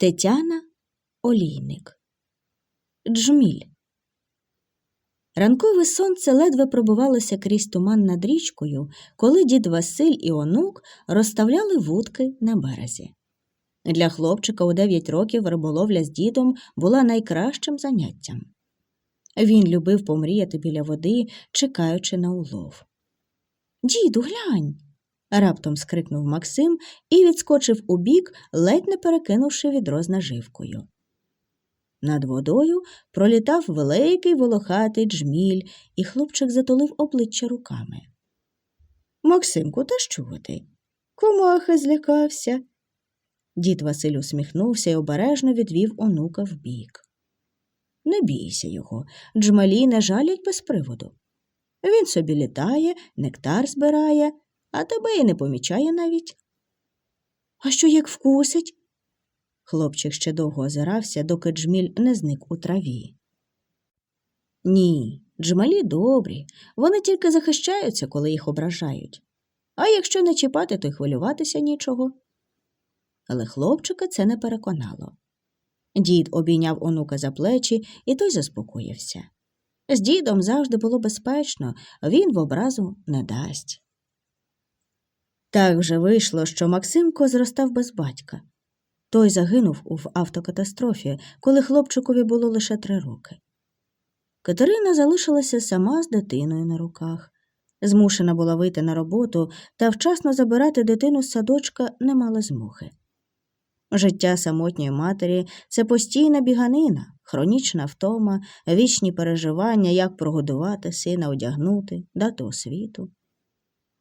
Тетяна Олійник. Джміль. Ранкове сонце ледве пробивалося крізь туман над річкою, коли дід Василь і онук розставляли вудки на березі. Для хлопчика у 9 років риболовля з дідом була найкращим заняттям. Він любив помріяти біля води, чекаючи на улов. Діду, глянь. Раптом скрикнув Максим і відскочив убік, ледь не перекинувши відро з наживкою. Над водою пролітав великий волохатий джміль, і хлопчик затулив обличчя руками. Максимку, та що ти? Комахи злякався. Дід Василь усміхнувся і обережно відвів онука вбік. Не бійся його, джмалі не жалять без приводу. Він собі літає, нектар збирає, а тебе і не помічає навіть. А що як вкусить? Хлопчик ще довго озирався, доки джміль не зник у траві. Ні, джмалі добрі, вони тільки захищаються, коли їх ображають. А якщо не чіпати, то й хвилюватися нічого. Але хлопчика це не переконало. Дід обійняв онука за плечі, і той заспокоївся. З дідом завжди було безпечно, він в образу не дасть. Так вже вийшло, що Максимко зростав без батька. Той загинув у автокатастрофі, коли хлопчикові було лише три роки. Катерина залишилася сама з дитиною на руках. Змушена була вийти на роботу та вчасно забирати дитину з садочка не мала змоги. Життя самотньої матері це постійна біганина, хронічна втома, вічні переживання, як прогодувати сина, одягнути, дати освіту.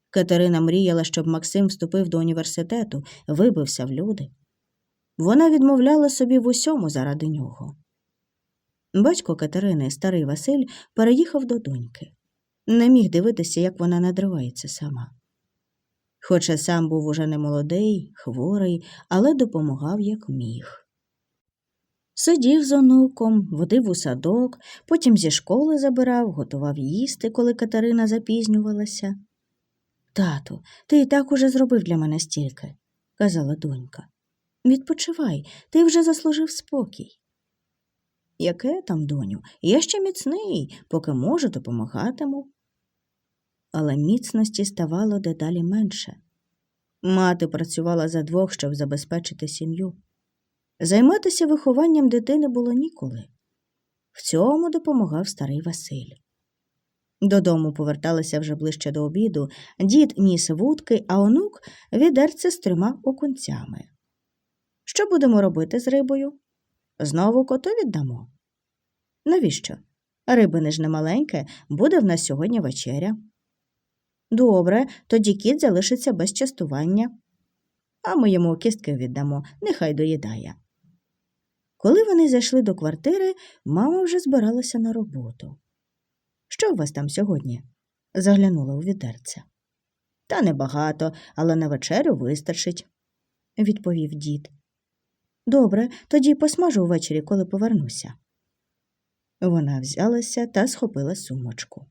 Катерина мріяла, щоб Максим вступив до університету, вибився в люди. Вона відмовляла собі в усьому заради нього. Батько Катерини, старий Василь, переїхав до доньки. Не міг дивитися, як вона надривається сама. Хоча сам був уже не молодий, хворий, але допомагав як міг. Сидів з онуком, водив у садок, потім зі школи забирав, готував їсти, коли Катерина запізнювалася. Тату, ти і так уже зробив для мене стільки, казала донька. Відпочивай, ти вже заслужив спокій. Яке там, доню, я ще міцний, поки можу, допомагатиму. Але міцності ставало дедалі менше. Мати працювала за двох, щоб забезпечити сім'ю. Займатися вихованням дитини було ніколи. В цьому допомагав старий Василь. Додому поверталися вже ближче до обіду, дід ніс вудки, а онук відерце з трьома окунцями. Що будемо робити з рибою? Знову коту віддамо. Навіщо? Рибини ж не маленьке, буде в нас сьогодні вечеря. Добре, тоді кіт залишиться без частування, а ми йому кістки віддамо, нехай доїдає. Коли вони зайшли до квартири, мама вже збиралася на роботу. Що у вас там сьогодні? заглянула у відерце. Та небагато, але на вечерю вистачить, відповів дід. Добре, тоді посмажу ввечері, коли повернуся. Вона взялася та схопила сумочку.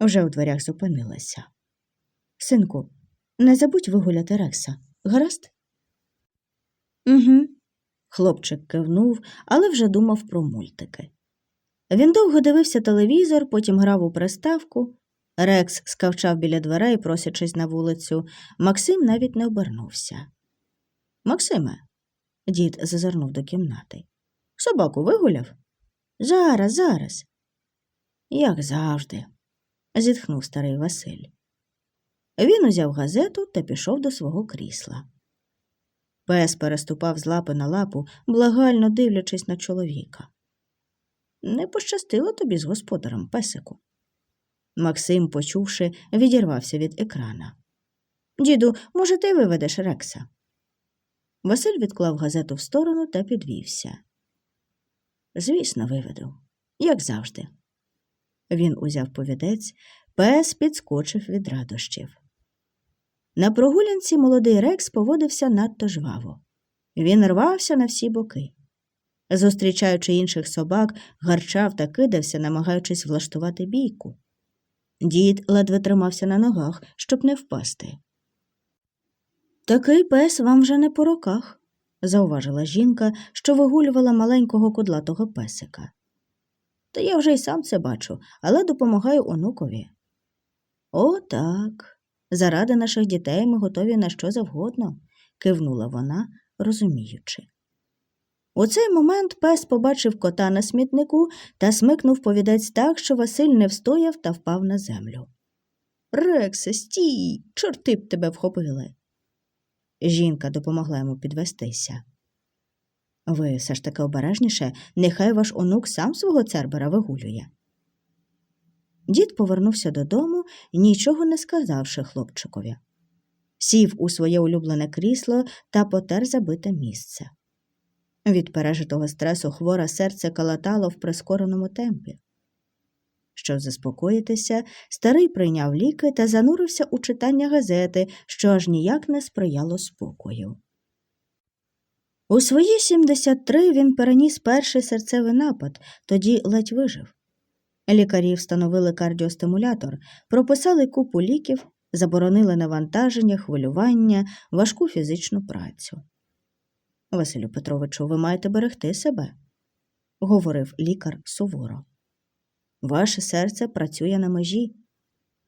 Вже у дверях зупинилася. Синку, не забудь вигуляти Рекса, гаразд? Угу. Хлопчик кивнув, але вже думав про мультики. Він довго дивився телевізор, потім грав у приставку. Рекс скавчав біля дверей, просячись на вулицю. Максим навіть не обернувся. Максиме, дід зазирнув до кімнати. Собаку вигуляв? Зараз, зараз. Як завжди, зітхнув старий Василь. Він узяв газету та пішов до свого крісла. Пес переступав з лапи на лапу, благально дивлячись на чоловіка. Не пощастило тобі з господарем, песику. Максим, почувши, відірвався від екрана. Діду, може, ти виведеш Рекса? Василь відклав газету в сторону та підвівся. Звісно, виведу, як завжди. Він узяв повідець, пес підскочив від радощів. На прогулянці молодий Рекс поводився надто жваво. Він рвався на всі боки. Зустрічаючи інших собак, гарчав та кидався, намагаючись влаштувати бійку. Дід ледве тримався на ногах, щоб не впасти. Такий пес вам вже не по роках, зауважила жінка, що вигулювала маленького кудлатого песика. Та я вже й сам це бачу, але допомагаю онукові. О, так. Заради наших дітей ми готові на що завгодно, кивнула вона, розуміючи. У цей момент пес побачив кота на смітнику та смикнув повідець так, що Василь не встояв та впав на землю. Рексе, стій, чорти б тебе вхопили. Жінка допомогла йому підвестися. Ви все ж таки обережніше, нехай ваш онук сам свого цербера вигулює. Дід повернувся додому, нічого не сказавши хлопчикові. Сів у своє улюблене крісло та потер забите місце. Від пережитого стресу хворе серце калатало в прискореному темпі. Щоб заспокоїтися, старий прийняв ліки та занурився у читання газети, що аж ніяк не сприяло спокою. У свої 73 він переніс перший серцевий напад, тоді ледь вижив. Лікарі встановили кардіостимулятор, прописали купу ліків, заборонили навантаження, хвилювання, важку фізичну працю. Василю Петровичу, ви маєте берегти себе, говорив лікар суворо. Ваше серце працює на межі.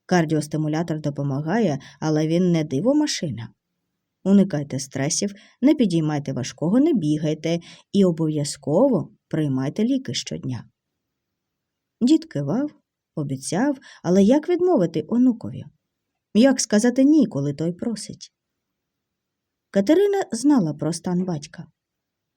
Кардіостимулятор допомагає, але він не дивомашина. Уникайте стресів, не підіймайте важкого, не бігайте і обов'язково приймайте ліки щодня. Дід кивав, обіцяв, але як відмовити онукові? Як сказати ні, коли той просить? Катерина знала про стан батька.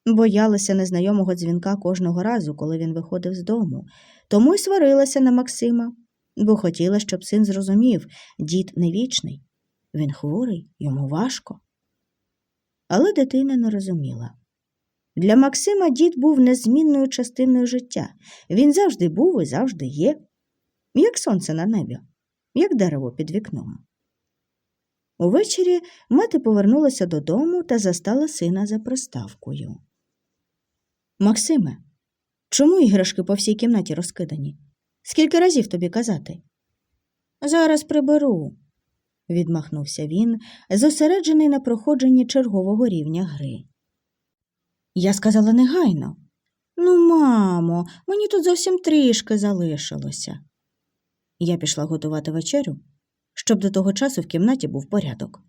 Боялася незнайомого дзвінка кожного разу, коли він виходив з дому, тому й сварилася на Максима, бо хотіла, щоб син зрозумів дід не вічний. Він хворий, йому важко. Але дитина не розуміла. Для Максима дід був незмінною частиною життя. Він завжди був і завжди є, як сонце на небі, як дерево під вікном. Увечері мати повернулася додому та застала сина за приставкою. Максиме, чому іграшки по всій кімнаті розкидані? Скільки разів тобі казати? Зараз приберу, відмахнувся він, зосереджений на проходженні чергового рівня гри. Я сказала негайно. Ну, мамо, мені тут зовсім трішки залишилося. Я пішла готувати вечерю, щоб до того часу в кімнаті був порядок.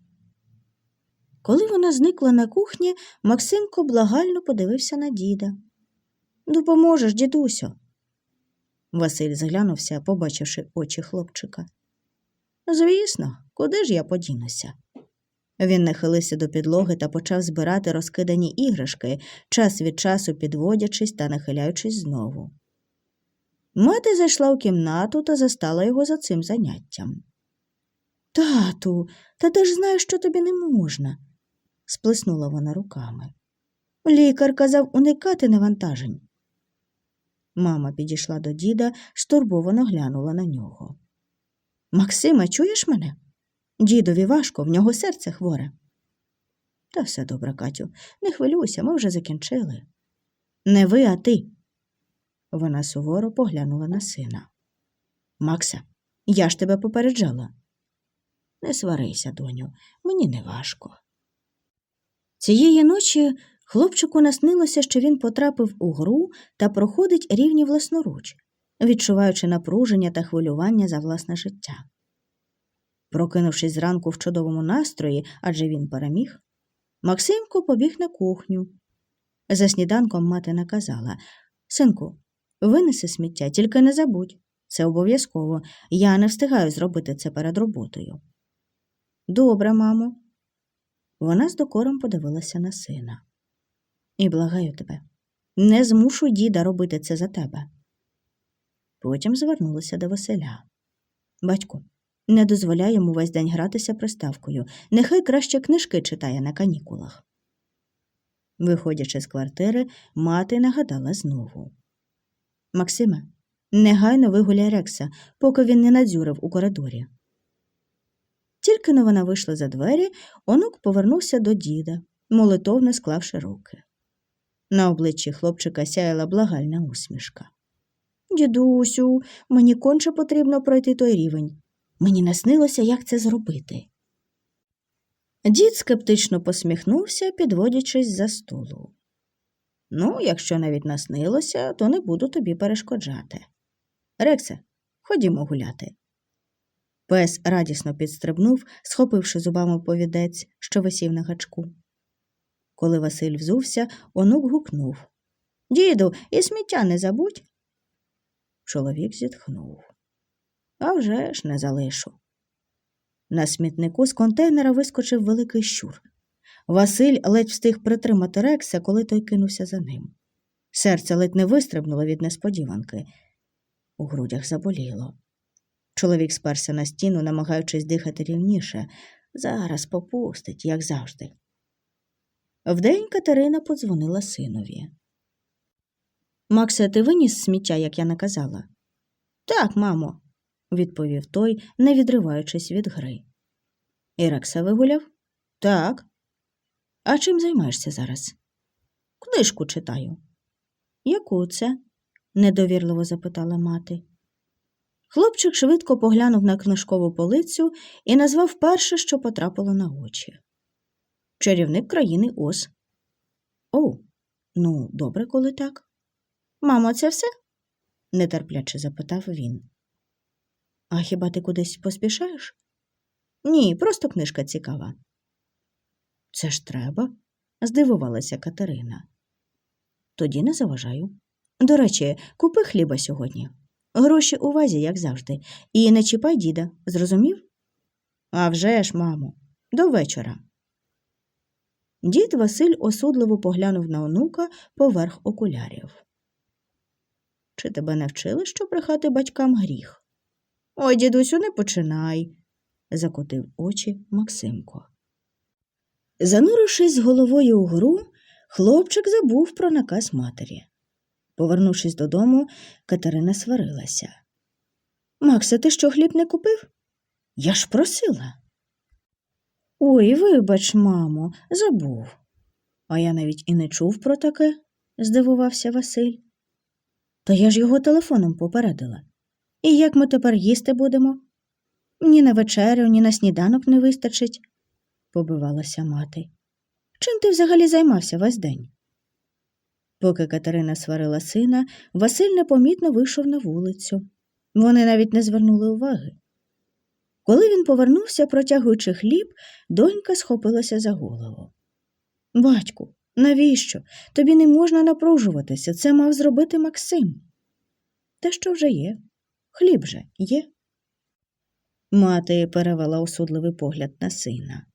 Коли вона зникла на кухні, Максимко благально подивився на діда. Допоможеш, дідусю. Василь зглянувся, побачивши очі хлопчика. Звісно, куди ж я подінуся? Він нахилився до підлоги та почав збирати розкидані іграшки, час від часу підводячись та нахиляючись знову. Мати зайшла у кімнату та застала його за цим заняттям. Тату, та ти ж знаєш, що тобі не можна, сплеснула вона руками. Лікар казав уникати навантажень. Мама підійшла до діда, стурбовано глянула на нього. Максиме, чуєш мене? Дідові важко, в нього серце хворе. Та все добре, Катю, не хвилюйся, ми вже закінчили. Не ви, а ти. Вона суворо поглянула на сина. Макса, я ж тебе попереджала. Не сварися, доню, мені не важко. Цієї ночі хлопчику наснилося, що він потрапив у гру та проходить рівні власноруч, відчуваючи напруження та хвилювання за власне життя. Прокинувшись зранку в чудовому настрої, адже він переміг, Максимко побіг на кухню. За сніданком мати наказала Синку, винеси сміття, тільки не забудь. Це обов'язково. Я не встигаю зробити це перед роботою. Добре, мамо. Вона з докором подивилася на сина. І благаю тебе, не змушуй діда робити це за тебе. Потім звернулася до Василя. Батьку, не дозволяй йому весь день гратися приставкою, нехай краще книжки читає на канікулах. Виходячи з квартири, мати нагадала знову. Максиме, негайно вигуляй Рекса, поки він не надзюрив у коридорі. Тільки но вона вийшла за двері, онук повернувся до діда, молитовно склавши руки. На обличчі хлопчика сяяла благальна усмішка. Дідусю, мені конче потрібно пройти той рівень. Мені наснилося, як це зробити. Дід скептично посміхнувся, підводячись за столу. Ну, якщо навіть наснилося, то не буду тобі перешкоджати. Рексе, ходімо гуляти. Пес радісно підстрибнув, схопивши зубами повідець, що висів на гачку. Коли Василь взувся, онук гукнув Діду, і сміття не забудь. Чоловік зітхнув. А вже ж не залишу. На смітнику з контейнера вискочив великий щур. Василь ледь встиг притримати Рекса, коли той кинувся за ним. Серце ледь не вистрибнуло від несподіванки. У грудях заболіло. Чоловік сперся на стіну, намагаючись дихати рівніше. Зараз попустить, як завжди. Вдень Катерина подзвонила синові. Максе, ти виніс сміття, як я наказала? Так, мамо, відповів той, не відриваючись від гри. Ірекса вигуляв? Так. А чим займаєшся зараз? Книжку читаю. Яку це? недовірливо запитала мати. Хлопчик швидко поглянув на книжкову полицю і назвав перше, що потрапило на очі. Чарівник країни Оз. О, ну, добре, коли так. Мамо, це все? нетерпляче запитав він. А хіба ти кудись поспішаєш? Ні, просто книжка цікава. Це ж треба, здивувалася Катерина. Тоді не заважаю. До речі, купи хліба сьогодні. Гроші у вазі, як завжди, і не чіпай діда, зрозумів? «А вже ж, мамо, до вечора. Дід Василь осудливо поглянув на онука поверх окулярів. Чи тебе не вчили, що брехати батькам гріх? Ой, дідусю, не починай, закотив очі Максимко. Занурившись з головою у гру, хлопчик забув про наказ матері. Повернувшись додому, Катерина сварилася. Макса, ти що хліб не купив? Я ж просила. Ой, вибач, мамо, забув. А я навіть і не чув про таке, здивувався Василь. Та я ж його телефоном попередила. І як ми тепер їсти будемо? Ні на вечерю, ні на сніданок не вистачить, побивалася мати. Чим ти взагалі займався весь день? Поки Катерина сварила сина, Василь непомітно вийшов на вулицю. Вони навіть не звернули уваги. Коли він повернувся, протягуючи хліб, донька схопилася за голову. Батьку, навіщо? Тобі не можна напружуватися, це мав зробити Максим. Та що вже є? Хліб же є. Мати перевела осудливий погляд на сина.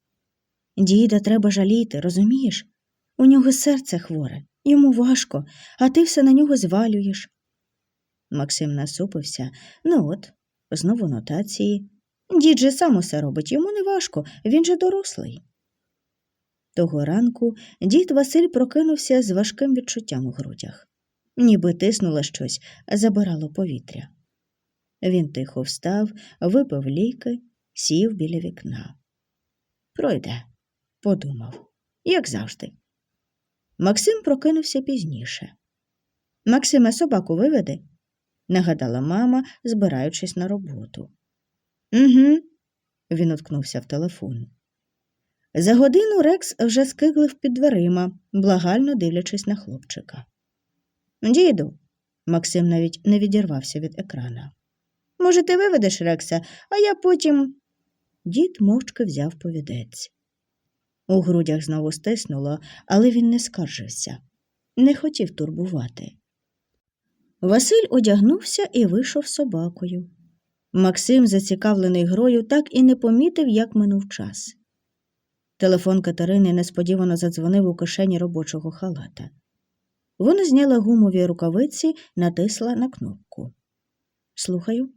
Діда треба жаліти, розумієш? У нього серце хворе, йому важко, а ти все на нього звалюєш. Максим насупився. Ну от, знову нотації. Дід же сам усе робить, йому не важко, він же дорослий. Того ранку дід Василь прокинувся з важким відчуттям у грудях. Ніби тиснуло щось, забирало повітря. Він тихо встав, випив ліки, сів біля вікна. Пройде, подумав, як завжди. Максим прокинувся пізніше. Максиме, собаку виведи, нагадала мама, збираючись на роботу. Угу, він уткнувся в телефон. За годину Рекс вже скиглив під дверима, благально дивлячись на хлопчика. Діду, Максим навіть не відірвався від екрана. Може, ти виведеш Рекса, а я потім. Дід мовчки взяв повідець. У грудях знову стиснуло, але він не скаржився, не хотів турбувати. Василь одягнувся і вийшов собакою. Максим, зацікавлений грою, так і не помітив, як минув час. Телефон Катерини несподівано задзвонив у кишені робочого халата. Вона зняла гумові рукавиці, натисла на кнопку. Слухаю,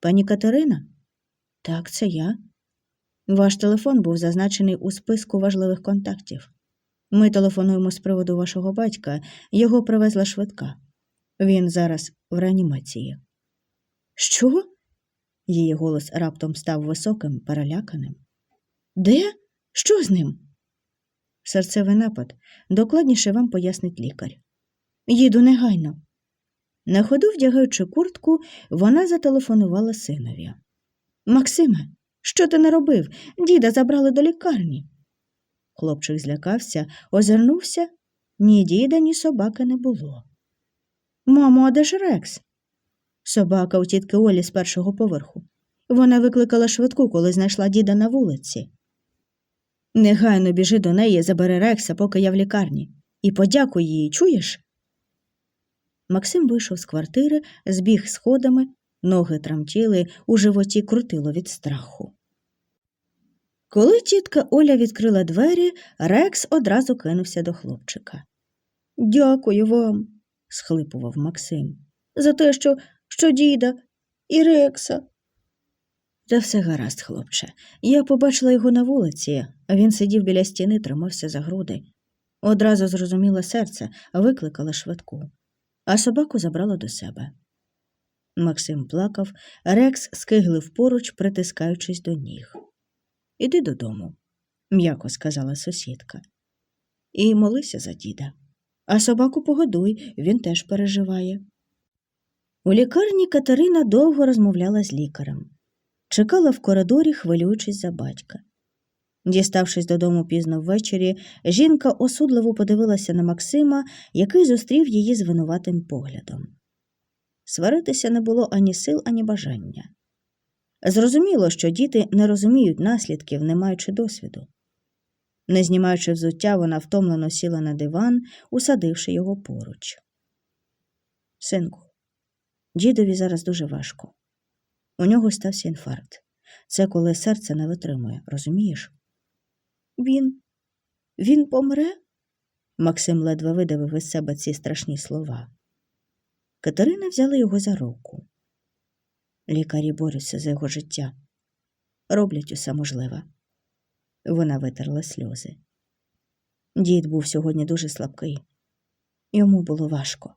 пані Катерина? Так, це я. Ваш телефон був зазначений у списку важливих контактів. Ми телефонуємо з приводу вашого батька, його привезла швидка. Він зараз в реанімації. Що? Її голос раптом став високим, переляканим. Де? Що з ним? Серцевий напад. Докладніше вам пояснить лікар. Їду негайно. На ходу, вдягаючи куртку, вона зателефонувала синові. Максиме, що ти наробив? Діда забрали до лікарні. Хлопчик злякався, озирнувся. Ні діда, ні собаки не було. Мамо, а де ж Рекс? Собака у тітки Олі з першого поверху. Вона викликала швидку, коли знайшла діда на вулиці. Негайно біжи до неї, забери Рекса, поки я в лікарні, і подякуй їй, чуєш? Максим вийшов з квартири, збіг сходами, ноги тремтіли, у животі крутило від страху. Коли тітка Оля відкрила двері, Рекс одразу кинувся до хлопчика. Дякую вам, схлипував Максим, за те, що, що діда і Рекса. Та все гаразд, хлопче. Я побачила його на вулиці, він сидів біля стіни, тримався за груди. Одразу зрозуміла серце, викликала швидку, а собаку забрала до себе. Максим плакав, Рекс скиглив поруч, притискаючись до ніг. Іди додому, м'яко сказала сусідка. І молися за діда. А собаку погодуй, він теж переживає. У лікарні Катерина довго розмовляла з лікарем. Чекала в коридорі, хвилюючись за батька. Діставшись додому пізно ввечері, жінка осудливо подивилася на Максима, який зустрів її з винуватим поглядом. Сваритися не було ані сил, ані бажання. Зрозуміло, що діти не розуміють наслідків, не маючи досвіду. Не знімаючи взуття, вона втомлено сіла на диван, усадивши його поруч. Синку, дідові зараз дуже важко. У нього стався інфаркт. Це коли серце не витримує, розумієш? Він. Він помре? Максим ледве видавив із себе ці страшні слова. Катерина взяла його за руку. Лікарі борються за його життя, роблять усе можливе. Вона витерла сльози. Дід був сьогодні дуже слабкий. Йому було важко.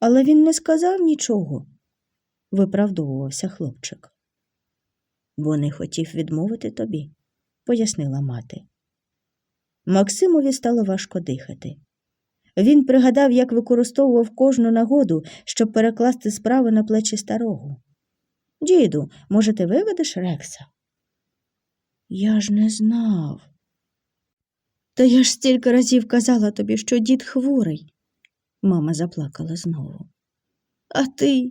Але він не сказав нічого, виправдовувався хлопчик. Бо не хотів відмовити тобі, пояснила мати. Максимові стало важко дихати. Він пригадав, як використовував кожну нагоду, щоб перекласти справи на плечі старого. Діду, може, ти виведеш Рекса? Я ж не знав. Та я ж стільки разів казала тобі, що дід хворий. Мама заплакала знову. А ти?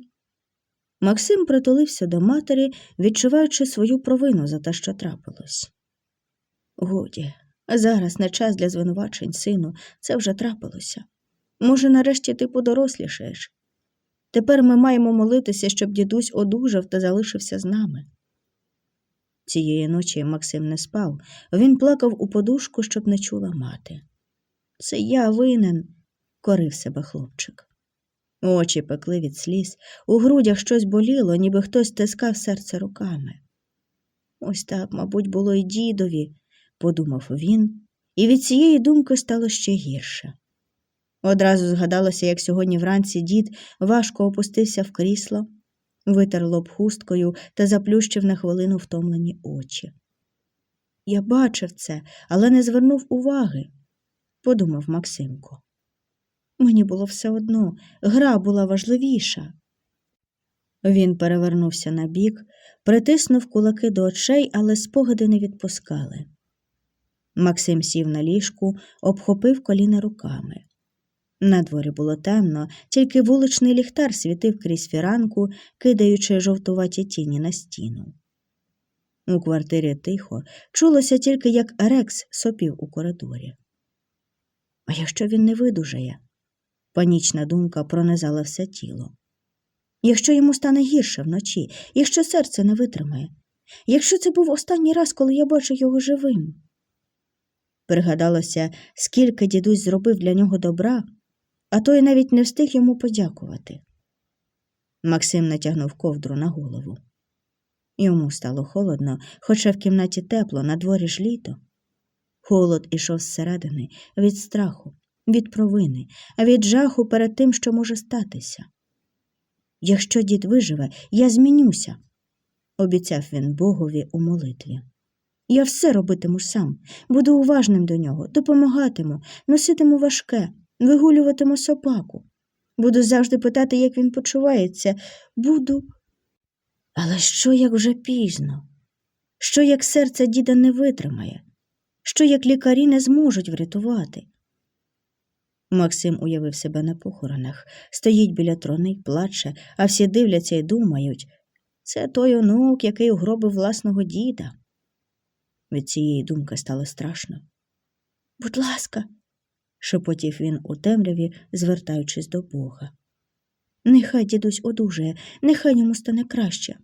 Максим притулився до матері, відчуваючи свою провину за те, що трапилось. Годі, зараз не час для звинувачень, сину, це вже трапилося. Може, нарешті ти подорослішаєш. Тепер ми маємо молитися, щоб дідусь одужав та залишився з нами. Цієї ночі Максим не спав, він плакав у подушку, щоб не чула мати. Це я винен, корив себе хлопчик. Очі пекли від сліз, у грудях щось боліло, ніби хтось стискав серце руками. Ось так, мабуть, було й дідові, подумав він, і від цієї думки стало ще гірше. Одразу згадалося, як сьогодні вранці дід важко опустився в крісло, витер лоб хусткою та заплющив на хвилину втомлені очі. Я бачив це, але не звернув уваги, подумав Максимко. Мені було все одно, гра була важливіша. Він перевернувся на бік, притиснув кулаки до очей, але спогади не відпускали. Максим сів на ліжку, обхопив коліна руками. На дворі було темно, тільки вуличний ліхтар світив крізь фіранку, кидаючи жовтуваті тіні на стіну. У квартирі тихо, чулося тільки, як Рекс сопів у коридорі. А якщо він не видужає? Панічна думка пронизала все тіло. Якщо йому стане гірше вночі, якщо серце не витримає, якщо це був останній раз, коли я бачу його живим. Пригадалося, скільки дідусь зробив для нього добра, а той навіть не встиг йому подякувати. Максим натягнув ковдру на голову. Йому стало холодно, хоча в кімнаті тепло, на дворі ж літо. Холод ішов зсередини від страху, від провини, від жаху перед тим, що може статися. Якщо дід виживе, я змінюся, обіцяв він Богові у молитві. Я все робитиму сам, буду уважним до нього, допомагатиму, носитиму важке, вигулюватиму собаку. Буду завжди питати, як він почувається, буду. Але що, як вже пізно? Що, як серце діда не витримає? що як лікарі не зможуть врятувати. Максим уявив себе на похоронах, стоїть біля трони й плаче, а всі дивляться і думають це той онук, який угробив власного діда. Від цієї думки стало страшно. Будь ласка, шепотів він у темряві, звертаючись до Бога. Нехай дідусь одужає, нехай йому стане краще.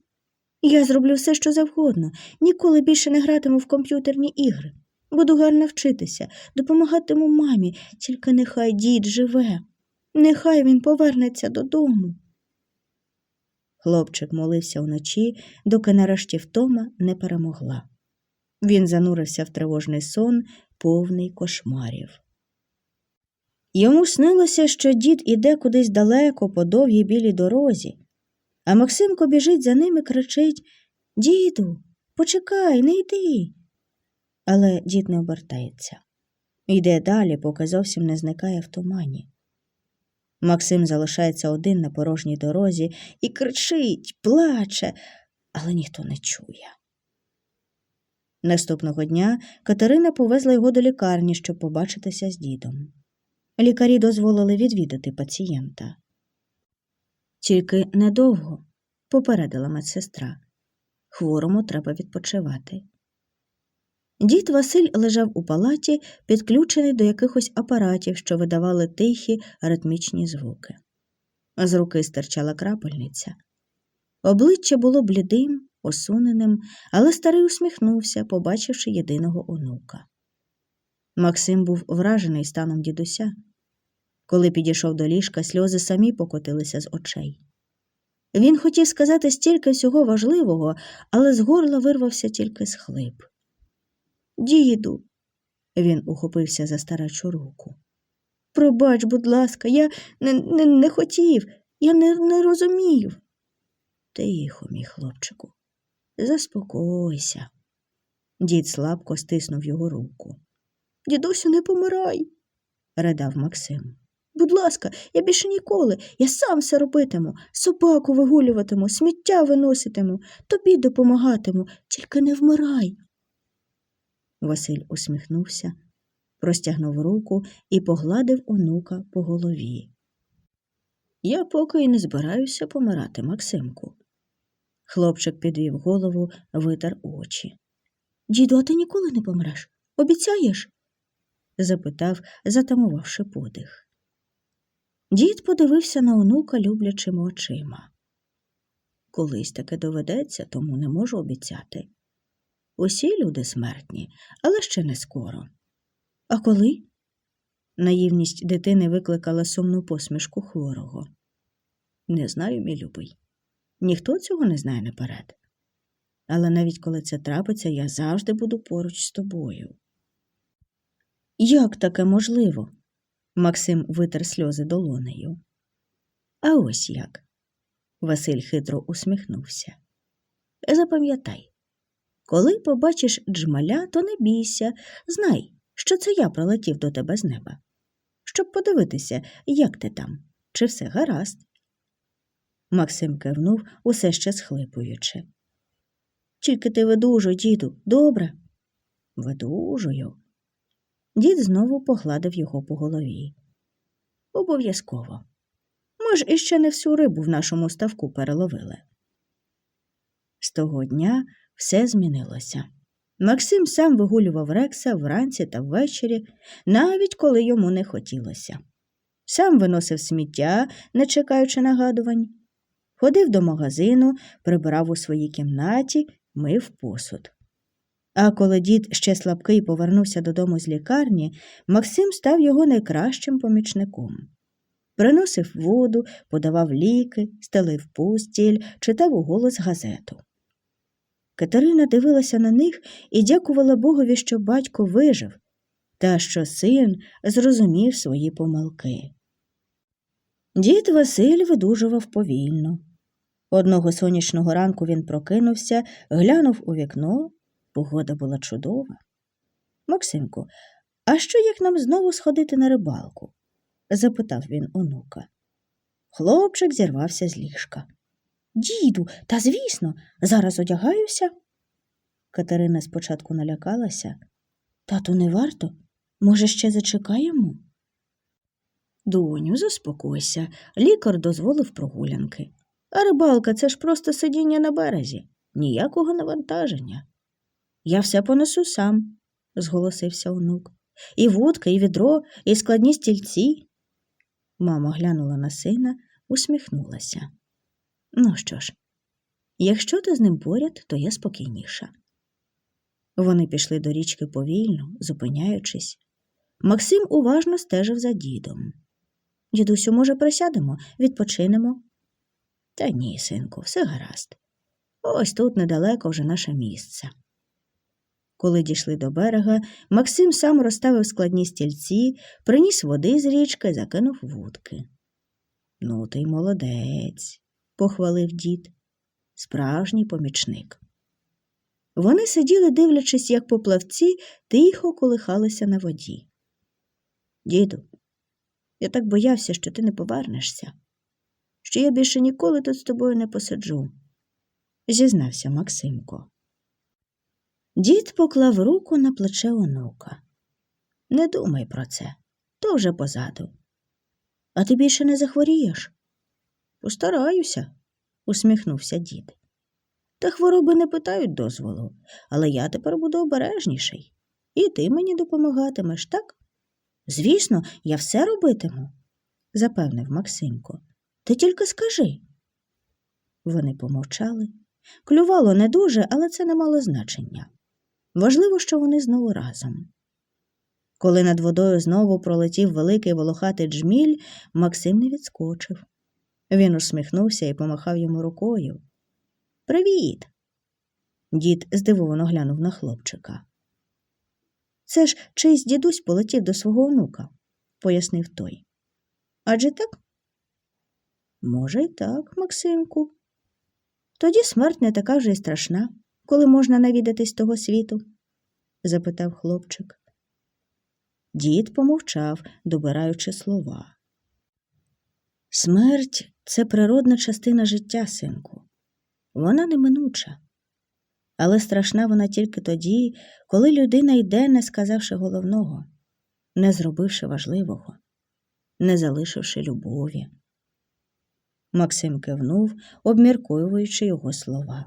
Я зроблю все, що завгодно, ніколи більше не гратиму в комп'ютерні ігри. Буду гарно вчитися, допомагатиму мамі, тільки нехай дід живе, нехай він повернеться додому. Хлопчик молився вночі, доки нарешті втома не перемогла. Він занурився в тривожний сон, повний кошмарів. Йому снилося, що дід іде кудись далеко по довгій білій дорозі, а Максимко біжить за ним і кричить Діду, почекай, не йди. Але дід не обертається. Йде далі, поки зовсім не зникає в тумані. Максим залишається один на порожній дорозі і кричить, плаче, але ніхто не чує. Наступного дня Катерина повезла його до лікарні, щоб побачитися з дідом. Лікарі дозволили відвідати пацієнта. Тільки недовго, попередила медсестра. Хворому треба відпочивати. Дід Василь лежав у палаті, підключений до якихось апаратів, що видавали тихі ритмічні звуки. З руки стирчала крапельниця. Обличчя було блідим, осуненим, але старий усміхнувся, побачивши єдиного онука. Максим був вражений станом дідуся. Коли підійшов до ліжка, сльози самі покотилися з очей. Він хотів сказати стільки всього важливого, але з горла вирвався тільки схлип. Діду, він ухопився за старечу руку. Пробач, будь ласка, я не, не, не хотів, я не, не розумів. Тихо, мій хлопчику, заспокойся. Дід слабко стиснув його руку. Дідусю, не помирай, ридав Максим. Будь ласка, я більше ніколи, я сам все робитиму, собаку вигулюватиму, сміття виноситиму, тобі допомагатиму, тільки не вмирай. Василь усміхнувся, простягнув руку і погладив онука по голові. Я поки й не збираюся помирати, Максимку. Хлопчик підвів голову, витер очі. Діду, а ти ніколи не помреш? Обіцяєш? запитав, затамувавши подих. Дід подивився на онука люблячими очима. Колись таке доведеться, тому не можу обіцяти. Усі люди смертні, але ще не скоро. А коли? Наївність дитини викликала сумну посмішку хворого. Не знаю, мій любий. Ніхто цього не знає наперед. Але навіть коли це трапиться, я завжди буду поруч з тобою. Як таке можливо? Максим витер сльози долонею. А ось як. Василь хитро усміхнувся. Запам'ятай, коли побачиш джмаля, то не бійся, знай, що це я прилетів до тебе з неба, щоб подивитися, як ти там, чи все гаразд. Максим кивнув, усе ще схлипуючи. Тільки ти видужуй, діду, добре? Видужую. Дід знову погладив його по голові. Обов'язково. Ми ж іще не всю рибу в нашому ставку переловили. З того дня все змінилося. Максим сам вигулював Рекса вранці та ввечері, навіть коли йому не хотілося. Сам виносив сміття, не чекаючи нагадувань, ходив до магазину, прибирав у своїй кімнаті, мив посуд. А коли дід ще слабкий повернувся додому з лікарні, Максим став його найкращим помічником. Приносив воду, подавав ліки, стелив пустіль, читав у голос газету. Катерина дивилася на них і дякувала Богові, що батько вижив, та що син зрозумів свої помилки. Дід Василь видужував повільно. Одного сонячного ранку він прокинувся, глянув у вікно, погода була чудова. Максимку, а що як нам знову сходити на рибалку? запитав він онука. Хлопчик зірвався з ліжка. Діду, та звісно, зараз одягаюся. Катерина спочатку налякалася, Тату, не варто? Може, ще зачекаємо? Доню, заспокойся. Лікар дозволив прогулянки. А рибалка це ж просто сидіння на березі, ніякого навантаження. Я все понесу сам, зголосився онук. І вудка, і відро, і складні стільці. Мама глянула на сина, усміхнулася. Ну що ж, якщо ти з ним поряд, то я спокійніша. Вони пішли до річки повільно, зупиняючись. Максим уважно стежив за дідом. Дідусю, може, присядемо, відпочинемо? Та ні, синку, все гаразд. Ось тут недалеко вже наше місце. Коли дійшли до берега, Максим сам розставив складні стільці, приніс води з річки, закинув вудки. Ну, ти молодець, похвалив дід, справжній помічник. Вони сиділи, дивлячись, як поплавці тихо колихалися на воді. Діду, я так боявся, що ти не повернешся, що я більше ніколи тут з тобою не посиджу, зізнався Максимко. Дід поклав руку на плече онука. Не думай про це, то вже позаду. А ти більше не захворієш? Постараюся, усміхнувся дід. Та хвороби не питають дозволу, але я тепер буду обережніший. І ти мені допомагатимеш, так? Звісно, я все робитиму, запевнив Максимко. Ти тільки скажи. Вони помовчали. Клювало не дуже, але це не мало значення. Важливо, що вони знову разом. Коли над водою знову пролетів великий волохатий джміль, Максим не відскочив. Він усміхнувся і помахав йому рукою. Привіт. Дід здивовано глянув на хлопчика. Це ж чийсь дідусь полетів до свого онука, пояснив той. Адже так? Може, й так, Максимку. Тоді смерть не така вже й страшна, коли можна навідатись того світу? запитав хлопчик. Дід помовчав, добираючи слова. Смерть це природна частина життя, синку. Вона неминуча. Але страшна вона тільки тоді, коли людина йде, не сказавши головного, не зробивши важливого, не залишивши любові. Максим кивнув, обмірковуючи його слова.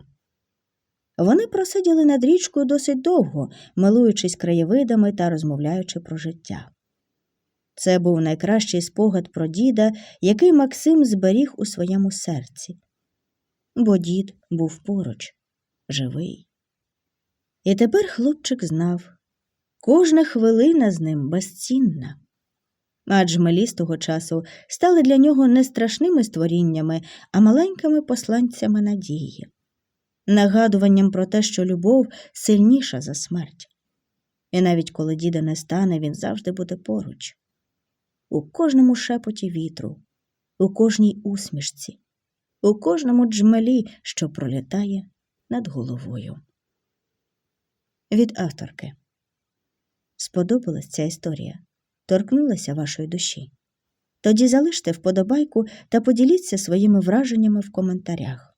Вони просиділи над річкою досить довго, милуючись краєвидами та розмовляючи про життя. Це був найкращий спогад про діда, який Максим зберіг у своєму серці, бо дід був поруч, живий. І тепер хлопчик знав кожна хвилина з ним безцінна. Адже малі з того часу стали для нього не страшними створіннями, а маленькими посланцями надії, нагадуванням про те, що любов сильніша за смерть. І навіть коли діда не стане, він завжди буде поруч. У кожному шепоті вітру, у кожній усмішці, у кожному джмелі, що пролітає над головою. Від авторки Сподобалась ця історія? Торкнулася вашої душі? Тоді залиште вподобайку та поділіться своїми враженнями в коментарях.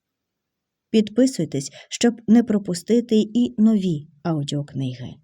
Підписуйтесь, щоб не пропустити і нові аудіокниги.